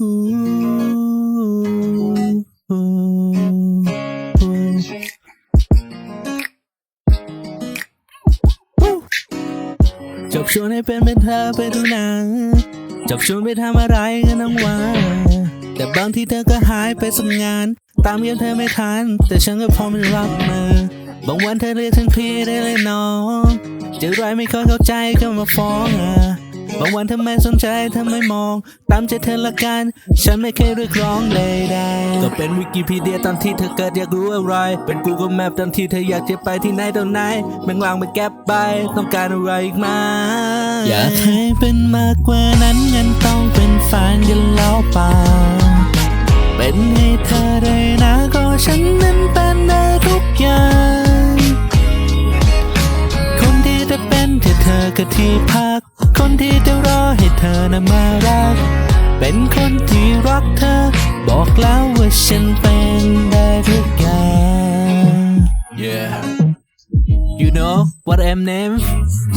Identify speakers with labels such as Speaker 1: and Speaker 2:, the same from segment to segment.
Speaker 1: จบชวนให้เป็นเป็นเธอไปดูหนังจบชวนไปทำอะไรกันทั้งวันแต่บางทีเธอก็หายไปสักงาน ตามเยี่ยมเธอไม่ทัน แต่ฉันก็พร้อมรับมือบางวันเธอเรียกฉันพี่ได้เลยน้องจอไรไม่ค่อยเข้าใจก็มาฟ้องอะ บางวันเธอไมสนใจเธอไมมอง ตามใจเธอละกัน ฉันไม่เคยเรียกร้องเลยได้ก็เป็นวิกิพีเดียตอนที่เธอเกิดอยากรู้อะไร เป็น Google Map ตอนที่เธออยากจะไปที่ไหนตอนไหนแม่งวางไปแก็บไป ต้องการอะไรอีกไหมาอยากให้เป็นมากกว่านั้นงั้นต้องเป็นแฟนกันแล้วเปล่าเป็นให้เธอได้นะก็ฉันนั้นเป็นได้ทุกอย่างคนที่จะเป็นที่เธอก็ที่พักคนที่จะ เธอนะมารัก เป็นคนที่รักเธอ บอกแล้วว่าฉันเป็นได้ทุกอย่าง know what I'm name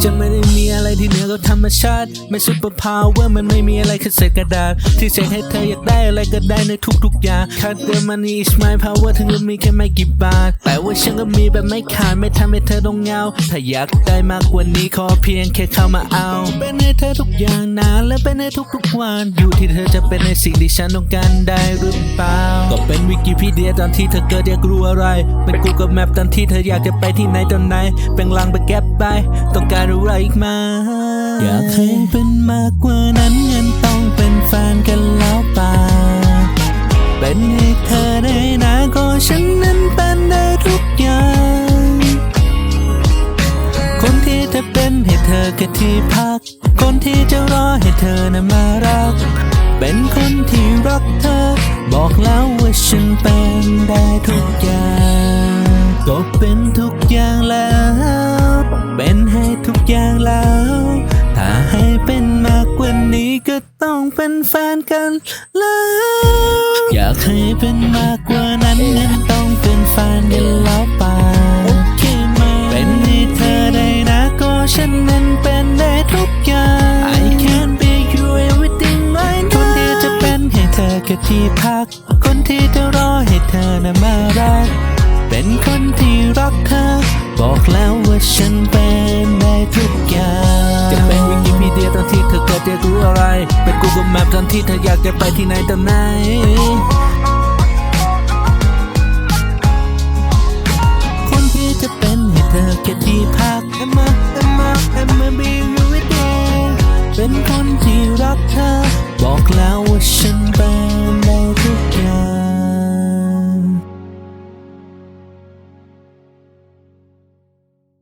Speaker 1: ฉันไม่ได้มีอะไรที่เหนือกว่าธรรมชาติ ไม่ซุปเปอร์พาวเวอร์มันไม่มีอะไรแค่เศษกระดาษ ที่เสกให้เธออยากได้อะไรก็ได้ในทุกๆอย่าง Cut the money is my power ถึงจะมีแค่ไม่กี่บาท แต่ว่าฉันก็มีแบบไม่ขาดไม่ทำให้เธอต้องเหงา ถ้าอยากได้มากกว่านี้ขอเพียงแค่เข้ามาเอาเป็นให้เธอทุกอย่างนะและเป็นให้ทุกๆวันอยู่ที่เธอจะเป็นในสิ่งที่ฉันต้องการได้หรือเปล่าก็เป็นวิกิพีเดียตอนที่เธอเกิดอยากรู้อะไรเป็น Google Map ตอนที่เธออยากจะไปที่ไหนตอนไหนเป็นลังไปแก็บไปต้องการอะไรอีกไหมาอยากให้เป็นมากกว่านั้นงั้นต้องเป็นแฟนกันแล้วป่าเป็นให้เธอได้นะก็ฉันนั้นเป็นได้ทุกอย่าง คนที่จะเป็นให้เธอแค่ที่พัก คนที่จะรอให้เธอนะมารัก เป็นคนที่รักเธอ บอกแล้วว่าฉันเป็นได้ทุกอย่าง ก็เป็นทุกอย่างแล้ว กว่านี้ก็ต้องเป็นแฟนกันแล้ว อยากให้เป็นมากกว่านั้นงั้นต้องเป็นแฟนกันแล้วเปล่าโอเคไหมเป็นให้เธอได้นะก็ฉันนั้นเป็นได้ทุกอย่าง I can be you everything right now คนที่จะเป็นให้เธอแค่ที่พัก คนที่จะรอให้เธอนะมารัก เป็นคนที่รักเธอ บอกแล้วว่าฉันเป็นได้ทุกอย่างจะ เดียตอนที่เธอเกิดจะรู้อะไร เป็น Google Map ตอนที่เธออยากจะไปที่ไหนตอนไหนคนที่จะเป็นให้เธอแค่ที่พัก Emma Emma Emma be you with me เป็นคนที่รักเธอ บอกแล้วว่าฉัน